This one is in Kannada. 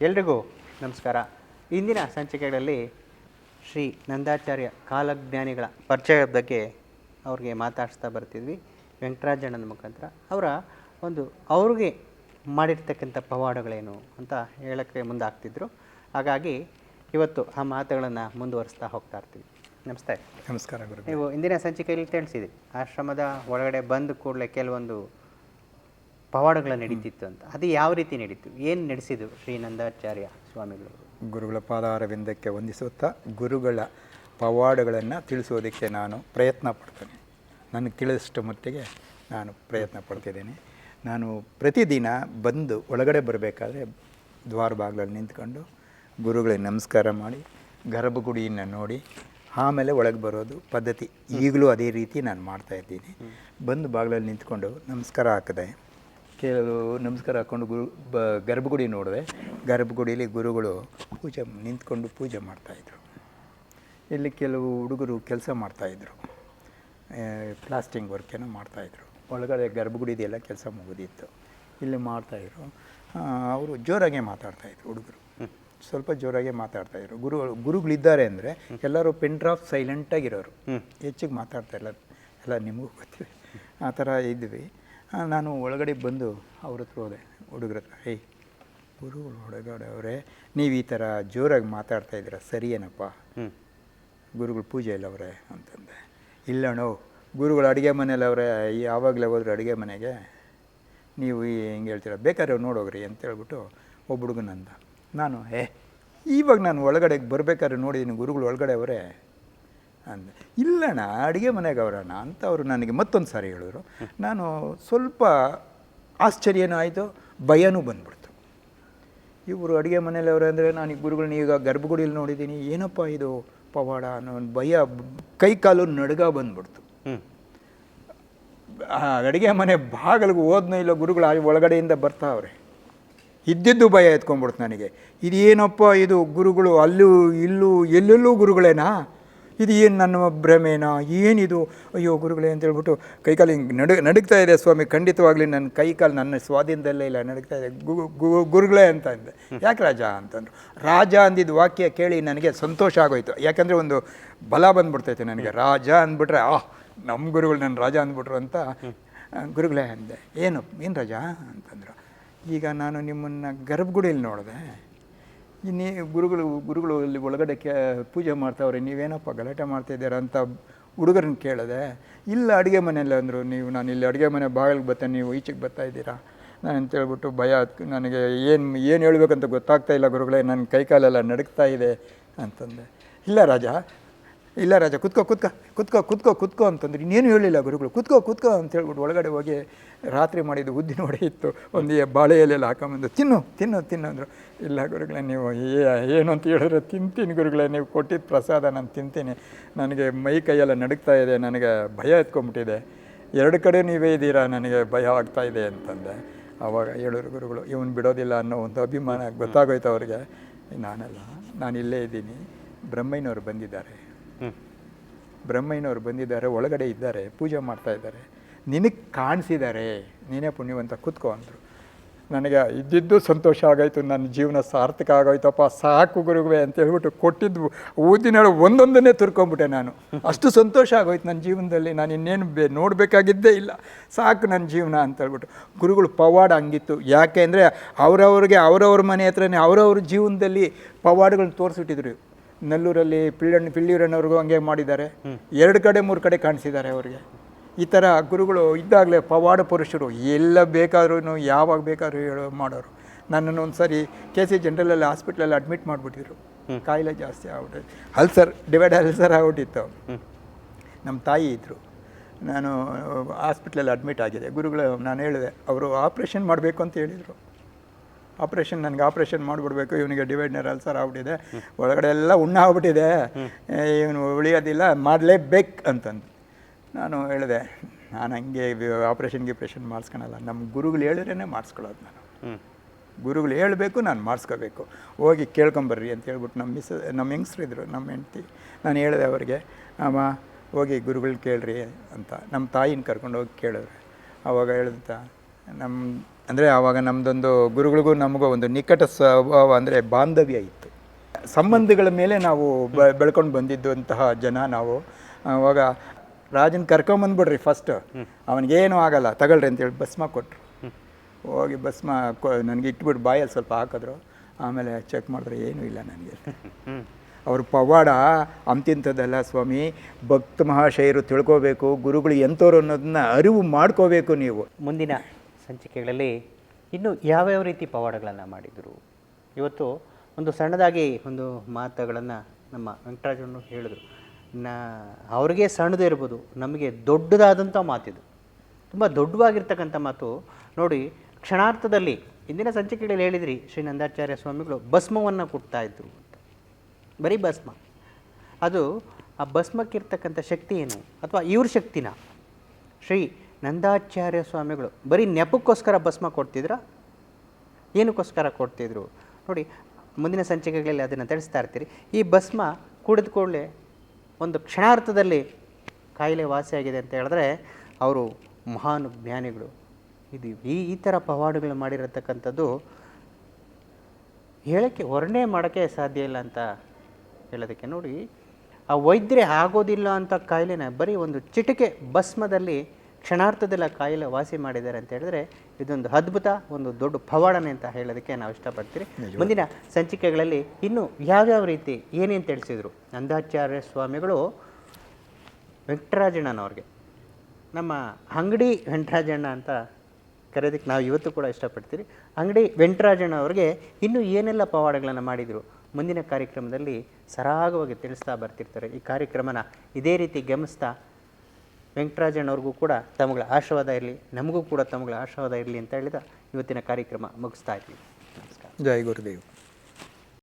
ಎಲ್ರಿಗೂ ನಮಸ್ಕಾರ. ಇಂದಿನ ಸಂಚಿಕೆಗಳಲ್ಲಿ ಶ್ರೀ ನಂದಾಚಾರ್ಯ ಕಾಲಜ್ಞಾನಿಗಳ ಪರಿಚಯದ ಬಗ್ಗೆ ಅವ್ರಿಗೆ ಮಾತಾಡಿಸ್ತಾ ಬರ್ತಿದ್ವಿ. ವೆಂಕಟರಾಜಣ್ಣನ ಮುಖಾಂತರ. ಅವರ ಒಂದು ಅವ್ರಿಗೆ ಮಾಡಿರ್ತಕ್ಕಂಥ ಪವಾಡಗಳೇನು ಅಂತ ಹೇಳೋಕ್ಕೆ ಮುಂದಾಗ್ತಿದ್ರು. ಹಾಗಾಗಿ ಇವತ್ತು ಆ ಮಾತುಗಳನ್ನು ಮುಂದುವರಿಸ್ತಾ ಹೋಗ್ತಾ ಇರ್ತೀವಿ. ನಮಸ್ತೆ. ನಮಸ್ಕಾರ ಗುರು ನೀವು ಇಂದಿನ ಸಂಚಿಕೆಯಲ್ಲಿ ತಿಳಿಸಿದ್ರಿ. ಆಶ್ರಮದ ಒಳಗಡೆ ಬಂದ ಕೂಡಲೇ ಕೆಲವೊಂದು ಪವಾಡಗಳು ನಡೀತಿತ್ತು ಅಂತ. ಅದು ಯಾವ ರೀತಿ ನಡೀತು? ಏನು ನಡೆಸಿದ್ರು ಶ್ರೀ ನಂದಾಚಾರ್ಯ ಸ್ವಾಮಿಗಳು? ಗುರುಗಳ ಪಾದಾರವಿಂದಕ್ಕೆ ವಂದಿಸುತ್ತಾ ಗುರುಗಳ ಪವಾಡಗಳನ್ನು ತಿಳಿಸೋದಕ್ಕೆ ನಾನು ಪ್ರಯತ್ನ ಪಡ್ತೇನೆ. ನನಗೆ ತಿಳಿದಷ್ಟು ಮಟ್ಟಿಗೆ ನಾನು ಪ್ರಯತ್ನ ಪಡ್ತಿದ್ದೇನೆ. ನಾನು ಪ್ರತಿದಿನ ಬಂದು ಒಳಗಡೆ ಬರಬೇಕಾದ್ರೆ ದ್ವಾರ ಬಾಗಿಲಲ್ಲಿ ನಿಂತ್ಕೊಂಡು ಗುರುಗಳಿಗೆ ನಮಸ್ಕಾರ ಮಾಡಿ ಗರ್ಭಗುಡಿಯನ್ನು ನೋಡಿ ಆಮೇಲೆ ಒಳಗೆ ಬರೋದು ಪದ್ಧತಿ. ಈಗಲೂ ಅದೇ ರೀತಿ ನಾನು ಮಾಡ್ತಾ ಇದ್ದೀನಿ. ಬಂದು ಬಾಗಿಲಲ್ಲಿ ನಿಂತ್ಕೊಂಡು ನಮಸ್ಕಾರ ಹಾಕಿದೆ ಕೆಲವು ನಮಸ್ಕಾರ ಹಾಕ್ಕೊಂಡು ಗುರು ಬ ಗರ್ಭಗುಡಿ ನೋಡಿದೆ ಗರ್ಭಗುಡಿಯಲ್ಲಿ ಗುರುಗಳು ಪೂಜೆ ನಿಂತ್ಕೊಂಡು ಪೂಜೆ ಮಾಡ್ತಾಯಿದ್ರು ಇಲ್ಲಿ ಕೆಲವು ಹುಡುಗರು ಕೆಲಸ ಮಾಡ್ತಾಯಿದ್ರು ಪ್ಲಾಸ್ಟಿಂಗ್ ವರ್ಕೇನೋ ಮಾಡ್ತಾಯಿದ್ರು ಒಳಗಡೆ ಗರ್ಭಗುಡಿದೆಲ್ಲ ಕೆಲಸ ಮುಗಿದಿತ್ತು. ಇಲ್ಲಿ ಮಾಡ್ತಾಯಿದ್ರು ಅವರು ಜೋರಾಗೆ ಮಾತಾಡ್ತಾಯಿದ್ರು ಹುಡುಗರು. ಸ್ವಲ್ಪ ಜೋರಾಗೆ ಮಾತಾಡ್ತಾಯಿದ್ರು ಗುರು ಗುರುಗಳಿದ್ದಾರೆ ಅಂದರೆ ಎಲ್ಲರೂ ಪೆನ್ ಡ್ರಾಪ್ ಸೈಲೆಂಟಾಗಿರೋರು. ಹೆಚ್ಚಿಗೆ ಮಾತಾಡ್ತಾ ಇಲ್ಲ. ಎಲ್ಲ ನಿಮಗೂ ಗೊತ್ತಿದೆ. ಆ ಥರ ಇದ್ವಿ. ನಾನು ಒಳಗಡೆ ಬಂದು ಅವ್ರ ಹತ್ರ ಹೋದೆ. ಹುಡುಗ್ರ ಹತ್ರ ಏಯ್ ಗುರು ಒಳಗಡೆ ಅವರೇ. ನೀವು ಈ ಥರ ಜೋರಾಗಿ ಮಾತಾಡ್ತಾ ಇದ್ದೀರ? ಸರಿಯೇನಪ್ಪ ಹ್ಞೂ ಗುರುಗಳು ಪೂಜೆ ಇಲ್ಲ ಅವರೇ ಅಂತಂದೆ. ಇಲ್ಲಣ್ಣೋ ಗುರುಗಳು ಅಡುಗೆ ಮನೇಲಿ ಅವರೇ ಯಾವಾಗಲೇ ಹೋದ್ರೆ ಅಡುಗೆ ಮನೆಗೆ? ನೀವು ಈ ಹಿಂಗೆ ಹೇಳ್ತೀರ? ಬೇಕಾದ್ರೆ ನೋಡೋಗ್ರಿ ಅಂತ ಹೇಳ್ಬಿಟ್ಟು ಒಬ್ಬ ಹುಡುಗನಂದ ನಾನು ಏ ಇವಾಗ ನಾನು ಒಳಗಡೆಗೆ ಬರಬೇಕಾದ್ರೆ ನೋಡಿದ್ದೀನಿ ಗುರುಗಳು ಒಳಗಡೆ ಅವರೇ. ಅಂದೆ. ಇಲ್ಲಣ್ಣ ಅಡುಗೆ ಮನೆಗೆ ಅವರಣ್ಣ ಅಂತ ಅವರು ನನಗೆ ಮತ್ತೊಂದು ಸಾರಿ ಹೇಳಿದ್ರು. ನಾನು ಸ್ವಲ್ಪ ಆಶ್ಚರ್ಯನೂ ಆಯಿತು ಭಯನೂ ಬಂದ್ಬಿಡ್ತು. ಇವರು ಅಡುಗೆ ಮನೇಲಿ ಅವರು ಅಂದರೆ ನಾನು ಈ ಗುರುಗಳನ್ನ ಈಗ ಗರ್ಭಗುಡಿಯಲ್ಲಿ ನೋಡಿದ್ದೀನಿ ಏನಪ್ಪ ಇದು ಪವಾಡ ಅನ್ನೋ ಒಂದು ಭಯ ಕೈ ಕಾಲು ನಡ್ಗ ಬಂದ್ಬಿಡ್ತು. ಅಡುಗೆ ಮನೆ ಬಾಗಿಲಿಗೆ ಹೋದ್ನೋ ಇಲ್ಲ ಗುರುಗಳು ಆ ಒಳಗಡೆಯಿಂದ ಬರ್ತಾವ್ರೆ ಇದ್ದಿದ್ದು ಭಯ ಎತ್ಕೊಂಡ್ಬಿಡ್ತು ನನಗೆ. ಇದೇನಪ್ಪ ಇದು ಗುರುಗಳು ಅಲ್ಲೂ ಇಲ್ಲೂ ಎಲ್ಲೆಲ್ಲೂ ಗುರುಗಳೇನಾ? ಇದು ಏನು ನನ್ನ ಭ್ರಮೇನಾ? ಏನಿದು? ಅಯ್ಯೋ ಗುರುಗಳೇ ಅಂತ ಹೇಳ್ಬಿಟ್ಟು ಕೈಕಾಲು ಹಿಂಗೆ ನಡು ನಡುಗ್ತಾ ಇದೆ ಸ್ವಾಮಿ. ಖಂಡಿತವಾಗ್ಲಿ ನನ್ನ ಕೈಕಾಲು ನನ್ನ ಸ್ವಾಧೀನದಲ್ಲೇ ಇಲ್ಲ ನಡುಗ್ತಾ ಇದೆ. ಗು ಗುರುಗಳೇ ಅಂತ ಅಂದೆ. ಯಾಕೆ ರಾಜ ಅಂತಂದರು. ರಾಜ ಅಂದಿದ್ದು ವಾಕ್ಯ ಕೇಳಿ ನನಗೆ ಸಂತೋಷ ಆಗೋಯ್ತು. ಯಾಕಂದರೆ ಒಂದು ಬಲ ಬಂದ್ಬಿಡ್ತೈತೆ ನನಗೆ. ರಾಜ ಅಂದ್ಬಿಟ್ರೆ ಆಹ್ ನಮ್ಮ ಗುರುಗಳು ನನ್ನ ರಾಜ ಅಂದ್ಬಿಟ್ರು ಅಂತ ಗುರುಗಳೇ ಅಂದೆ. ಏನು ಏನು ರಾಜ? ಅಂತಂದರು. ಈಗ ನಾನು ನಿಮ್ಮನ್ನು ಗರ್ಭಗುಡಿಯಲ್ಲಿ ನೋಡಿದೆ. ಇನ್ನೇ ಗುರುಗಳು ಗುರುಗಳು ಅಲ್ಲಿ ಒಳಗಡೆ ಕೆ, ಪೂಜೆ ಮಾಡ್ತಾವ್ರೆ, ನೀವೇನಪ್ಪ ಗಲಾಟೆ ಮಾಡ್ತಾಯಿದ್ದೀರಾ ಅಂತ ಹುಡುಗರನ್ನ ಕೇಳಿದೆ. ಇಲ್ಲ ಅಡುಗೆ ಮನೆಯಲ್ಲಿ ಅಂದರು, ನೀವು ನಾನು ಇಲ್ಲಿ ಅಡುಗೆ ಮನೆ ಬಾಗಿಲಿಗೆ ಬರ್ತೇನೆ, ನೀವು ಈಚೆಗೆ ಬರ್ತಾ ಇದ್ದೀರಾ? ನಾನು ಅಂತೇಳ್ಬಿಟ್ಟು ಭಯ, ನನಗೆ ಏನು ಏನು ಹೇಳ್ಬೇಕಂತ ಗೊತ್ತಾಗ್ತಾ ಇಲ್ಲ ಗುರುಗಳೇ, ನನ್ನ ಕೈಕಾಲೆಲ್ಲ ನಡುಕ್ತಾ ಇದೆ ಅಂತಂದೆ. ಇಲ್ಲ ರಾಜ ಇಲ್ಲ ರಾಜ, ಕುತ್ಕೋ ಕುತ್ಕೋ ಕುತ್ಕೋ ಕುತ್ಕೋ ಕುತ್ಕೋ ಅಂತಂದ್ರೆ ಇನ್ನೇನು ಹೇಳಿಲ್ಲ ಗುರುಗಳು. ಕುತ್ಕೋ ಕುತ್ಕೋ ಅಂತ ಹೇಳ್ಬಿಟ್ಟು ಒಳಗಡೆ ಹೋಗಿ ರಾತ್ರಿ ಮಾಡಿದ್ದು ಉದ್ದಿನ ವಡೆ ಇತ್ತು. ಒಂದು ಬಾಳೆ ಹಾಕೊಂಬಂದು ತಿನ್ನು ತಿನ್ನು ತಿನ್ನು ಅಂದರು. ಇಲ್ಲ ಗುರುಗಳೇ, ನೀವು ಏನು ಅಂತ ಹೇಳಿದ್ರೆ ತಿಂತೀನಿ ಗುರುಗಳೇ, ನೀವು ಕೊಟ್ಟಿದ್ದ ಪ್ರಸಾದ ನಾನು ತಿಂತೀನಿ. ನನಗೆ ಮೈ ಕೈಯೆಲ್ಲ ನಡುಗ್ತಾ ಇದೆ, ನನಗೆ ಭಯ ಎತ್ಕೊಂಬಿಟ್ಟಿದೆ. ಎರಡು ಕಡೆ ನೀವೇ ಇದ್ದೀರಾ, ನನಗೆ ಭಯ ಆಗ್ತಾ ಇದೆ ಅಂತಂದೆ. ಆವಾಗ ಹೇಳೋರು ಗುರುಗಳು, ಇವನು ಬಿಡೋದಿಲ್ಲ ಅನ್ನೋ ಒಂದು ಅಭಿಮಾನ ಗೊತ್ತಾಗೋಯ್ತು ಅವ್ರಿಗೆ. ನಾನಲ್ಲ ನಾನು ಇಲ್ಲೇ ಇದ್ದೀನಿ. ಬ್ರಹ್ಮಯ್ಯನವರು ಬಂದಿದ್ದಾರೆ. ಬ್ರಹ್ಮಯ್ಯನವರು ಬಂದಿದ್ದಾರೆ, ಒಳಗಡೆ ಇದ್ದಾರೆ, ಪೂಜೆ ಮಾಡ್ತಾ ಇದ್ದಾರೆ. ನಿನಗೆ ಕಾಣಿಸಿದ್ದಾರೆ ನೀನೇ ಪುಣ್ಯವಂತ ಕೂತ್ಕೋ ಅಂದರು. ನನಗೆ ಇದ್ದಿದ್ದು ಸಂತೋಷ ಆಗೋಯ್ತು, ನನ್ನ ಜೀವನ ಸಾರ್ಥಕ ಆಗೋಯ್ತಪ್ಪ, ಸಾಕು ಗುರುಗುವೆ ಅಂತ ಹೇಳ್ಬಿಟ್ಟು ಕೊಟ್ಟಿದ್ದು ಊದಿನ ಒಂದೊಂದನ್ನೇ ತುರ್ಕೊಂಬಿಟ್ಟೆ ನಾನು. ಅಷ್ಟು ಸಂತೋಷ ಆಗೋಯ್ತು ನನ್ನ ಜೀವನದಲ್ಲಿ, ನಾನು ಇನ್ನೇನು ಬೇ ನೋಡಬೇಕಾಗಿದ್ದೇ ಇಲ್ಲ. ಸಾಕು ನನ್ನ ಜೀವನ ಅಂತ ಹೇಳ್ಬಿಟ್ಟು ಗುರುಗಳು ಪವಾಡ ಹಂಗಿತ್ತು. ಯಾಕೆ ಅಂದರೆ ಅವರವ್ರಿಗೆ, ಅವರವ್ರ ಮನೆ ಹತ್ರನೇ, ಅವರವ್ರ ಜೀವನದಲ್ಲಿ ಪವಾಡಗಳನ್ನ ತೋರಿಸ್ಬಿಟ್ಟಿದ್ರು ನೆಲ್ಲೂರಲ್ಲಿ ಪಿಳ್ಳಣ್ಣ ಪಿಳ್ಳಿಯೂರಣ್ಣವ್ರಿಗೂ ಹಂಗೆ ಮಾಡಿದ್ದಾರೆ. ಎರಡು ಕಡೆ ಮೂರು ಕಡೆ ಕಾಣಿಸಿದ್ದಾರೆ ಅವರಿಗೆ. ಈ ಥರ ಗುರುಗಳು ಇದ್ದಾಗಲೇ ಪವಾಡ ಪುರುಷರು ಎಲ್ಲ ಬೇಕಾದ್ರೂ ಯಾವಾಗ ಬೇಕಾದ್ರೂ ಹೇಳೋ ಮಾಡೋರು. ನನ್ನನ್ನು ಒಂದು ಸರಿ ಕೆ ಸಿ ಜನರಲಲ್ಲಿ ಹಾಸ್ಪಿಟ್ಲಲ್ಲಿ ಅಡ್ಮಿಟ್ ಮಾಡಿಬಿಟ್ಟಿದ್ರು. ಕಾಯಿಲೆ ಜಾಸ್ತಿ ಆಗ್ಬಿಟ್ಟು ಅಲ್ಸರ್ ಡಿವೈಡ್ ಅಲ್ಸರ್ ಆಗ್ಬಿಟ್ಟಿತ್ತು. ನಮ್ಮ ತಾಯಿ ಇದ್ದರು ನಾನು ಹಾಸ್ಪಿಟ್ಲಲ್ಲಿ ಅಡ್ಮಿಟ್ ಆಗಿದೆ. ಗುರುಗಳು ನಾನು ಹೇಳಿದೆ ಅವರು ಆಪ್ರೇಷನ್ ಮಾಡಬೇಕು ಅಂತ ಹೇಳಿದರು. ಆಪ್ರೇಷನ್ ನನಗೆ ಆಪ್ರೇಷನ್ ಮಾಡಿಬಿಡ್ಬೇಕು ಇವನಿಗೆ ಡಿವೈಡ್ನರ್ ಅಲ್ಸರ್ ಆಗ್ಬಿಟ್ಟಿದೆ. ಒಳಗಡೆ ಎಲ್ಲ ಉಣ್ಣ ಆಗ್ಬಿಟ್ಟಿದೆ ಇವನು ಉಳಿಯೋದಿಲ್ಲ ಮಾಡಲೇಬೇಕು ಅಂತಂದು. ನಾನು ಹೇಳಿದೆ ನಾನು ಹಂಗೆ ಆಪ್ರೇಷನ್ ಗಿಪ್ರೇಷನ್ ಮಾಡಿಸ್ಕೊಳಲ್ಲ ನಮ್ಮ ಗುರುಗಳು ಹೇಳಿದ್ರೇ ಮಾಡಿಸ್ಕೊಳ್ಳೋದು ನಾನು. ಗುರುಗಳು ಹೇಳಬೇಕು ನಾನು ಮಾಡಿಸ್ಕೋಬೇಕು. ಹೋಗಿ ಕೇಳ್ಕೊಂಬರ್ರಿ ಅಂತ ಹೇಳ್ಬಿಟ್ಟು ನಮ್ಮ ಮಿಸ್ ನಮ್ಮ ಹೆಂಗಸ್ರಿದ್ರು ನಮ್ಮ ಹೆಂಡ್ತಿ. ನಾನು ಹೇಳಿದೆ ಅವರಿಗೆ ಅಮ್ಮ ಹೋಗಿ ಗುರುಗಳು ಕೇಳ್ರಿ ಅಂತ. ನಮ್ಮ ತಾಯಿನ ಕರ್ಕೊಂಡು ಹೋಗಿ ಕೇಳಿದ್ರೆ. ಆವಾಗ ಹೇಳ್ದ ನಮ್ಮ ಅಂದರೆ ಆವಾಗ ನಮ್ಮದೊಂದು ಗುರುಗಳಿಗೂ ನಮಗೂ ಒಂದು ನಿಕಟ ಸ್ವಭಾವ ಅಂದರೆ ಬಾಂಧವ್ಯ ಇತ್ತು. ಸಂಬಂಧಗಳ ಮೇಲೆ ನಾವು ಬ, ಬೆಳ್ಕೊಂಡು ಬಂದಿದ್ದಂತಹ ಜನ ನಾವು. ಆವಾಗ ರಾಜನ ಕರ್ಕೊಂಬಂದ್ಬಿಡ್ರಿ ಫಸ್ಟ್ ಅವನಿಗೇನು ಆಗಲ್ಲ, ತಗೊಳ್ರಿ ಅಂತೇಳಿ ಭಸ್ಮ ಕೊಟ್ಟರು ಹೋಗಿ ಭಸ್ಮ ಕೊ, ನನಗೆ ಇಟ್ಬಿಟ್ಟು ಬಾಯಲ್ಲಿ ಸ್ವಲ್ಪ ಹಾಕಿದ್ರು. ಆಮೇಲೆ ಚೆಕ್ ಮಾಡಿದ್ರೆ, ಏನೂ ಇಲ್ಲ ನನಗೆ. ಅವರು ಪವಾಡ, ಅಂತಿಂಥದ್ದಲ್ಲ ಸ್ವಾಮಿ, ಭಕ್ತ ಮಹಾಶಯರು ತಿಳ್ಕೋಬೇಕು, ಗುರುಗಳು ಎಂಥವ್ರು ಅನ್ನೋದನ್ನ ಅರಿವು ಮಾಡ್ಕೋಬೇಕು ನೀವು. ಮುಂದಿನ ಸಂಚಿಕೆಗಳಲ್ಲಿ ಇನ್ನು ಯಾವ್ಯಾವ ರೀತಿ ಪವಾಡಗಳನ್ನು ಮಾಡಿದರು? ಇವತ್ತು ಒಂದು ಸಣ್ಣದಾಗಿ ಒಂದು ಮಾತುಗಳನ್ನು ನಮ್ಮ ವೆಂಕಟರಾಜನ್ನು ಹೇಳಿದರು. ನಾ, ಅವ್ರಿಗೆ ಸಣ್ಣದೇ ಇರ್ಬೋದು, ನಮಗೆ ದೊಡ್ಡದಾದಂಥ ಮಾತಿದು. ತುಂಬ ದೊಡ್ಡವಾಗಿರ್ತಕ್ಕಂಥ ಮಾತು. ನೋಡಿ ಕ್ಷಣಾರ್ಥದಲ್ಲಿ ಇಂದಿನ ಸಂಚಿಕೆಗಳಲ್ಲಿ ಹೇಳಿದ್ರಿ, ಶ್ರೀ ನಂದಾಚಾರ್ಯ ಸ್ವಾಮಿಗಳು ಭಸ್ಮವನ್ನು ಕೊಡ್ತಾ ಇದ್ರು ಅಂತ. ಬರೀ ಭಸ್ಮ. ಅದು ಆ ಭಸ್ಮಕ್ಕಿರ್ತಕ್ಕಂಥ ಶಕ್ತಿ ಏನು? ಅಥವಾ ಇವ್ರ ಶಕ್ತಿನ? ಶ್ರೀ ನಂದಾಚಾರ್ಯ ಸ್ವಾಮಿಗಳು, ಬರೀ ನೆಪಕ್ಕೋಸ್ಕರ ಭಸ್ಮ ಕೊಡ್ತಿದ್ರ? ಏನಕ್ಕೋಸ್ಕರ ಕೊಡ್ತಿದ್ರು? ನೋಡಿ, ಮುಂದಿನ ಸಂಚಿಕೆಗಳಲ್ಲಿ ಅದನ್ನು ತಿಳಿಸ್ತಾ ಇರ್ತೀರಿ. ಈ ಭಸ್ಮ ಕುಡಿದ ಕೂಡಲೇ ಒಂದು ಕ್ಷಣಾರ್ಥದಲ್ಲಿ ಕಾಯಿಲೆ ವಾಸಿಯಾಗಿದೆ ಅಂತ ಹೇಳಿದ್ರೆ ಅವರು ಮಹಾನ್ ಜ್ಞಾನಿಗಳು. ಇದು ಈ ಈ ಥರ ಪವಾಡಗಳು ಮಾಡಿರತಕ್ಕಂಥದ್ದು ಹೇಳೋಕ್ಕೆ ವರ್ಣೆ ಮಾಡೋಕ್ಕೆ ಸಾಧ್ಯ ಇಲ್ಲ ಅಂತ ಹೇಳೋದಕ್ಕೆ ನೋಡಿ, ಆ ವೈದ್ಯರೇ ಆಗೋದಿಲ್ಲ ಅಂತ ಕಾಯಿಲೆನ ಬರೀ ಒಂದು ಚಿಟಿಕೆ ಭಸ್ಮದಲ್ಲಿ ಕ್ಷಣಾರ್ಥದಲ್ಲಿ ಆ ಕಾಯಿಲೆ ವಾಸಿ ಮಾಡಿದ್ದಾರೆ ಅಂತ ಹೇಳಿದ್ರೆ ಇದೊಂದು ಅದ್ಭುತ ಒಂದು ದೊಡ್ಡ ಪವಾಡನೆ ಅಂತ ಹೇಳೋದಕ್ಕೆ ನಾವು ಇಷ್ಟಪಡ್ತೀರಿ. ಮುಂದಿನ ಸಂಚಿಕೆಗಳಲ್ಲಿ ಇನ್ನು ಯಾವ್ಯಾವ ರೀತಿ ಏನೇನು ತಿಳಿಸಿದ್ರು? ನಂದಾಚಾರ್ಯ ಸ್ವಾಮಿಗಳು ವೆಂಕಟರಾಜಣ್ಣನವ್ರಿಗೆ. ನಮ್ಮ ಅಂಗಡಿ ವೆಂಕಟರಾಜಣ್ಣ ಅಂತ ಕರೆಯೋದಕ್ಕೆ ನಾವು ಇವತ್ತು ಕೂಡ ಇಷ್ಟಪಡ್ತೀರಿ. ಅಂಗಡಿ ವೆಂಕಟರಾಜಣ್ಣ ಅವ್ರಿಗೆ ಇನ್ನೂ ಏನೆಲ್ಲ ಪವಾಡಗಳನ್ನು ಮಾಡಿದರು? ಮುಂದಿನ ಕಾರ್ಯಕ್ರಮದಲ್ಲಿ ಸರಾಗವಾಗಿ ತಿಳಿಸ್ತಾ ಬರ್ತಿರ್ತಾರೆ. ಈ ಕಾರ್ಯಕ್ರಮನ ಇದೇ ರೀತಿ ಗಮನಿಸ್ತಾ ವೆಂಕಟರಾಜಣ್ಣವ್ರಿಗೂ ಕೂಡ ತಮಗಳ ಆಶೀರ್ವಾದ ಇರಲಿ, ನಮಗೂ ಕೂಡ ತಮಗಳ ಆಶೀರ್ವಾದ ಇರಲಿ ಅಂತ ಹೇಳಿದ ಇವತ್ತಿನ ಕಾರ್ಯಕ್ರಮ ಮುಗಿಸ್ತಾ ಇದ್ದೀವಿ ನಮಸ್ಕಾರ. ಜೈ ಗುರುದೇವ್.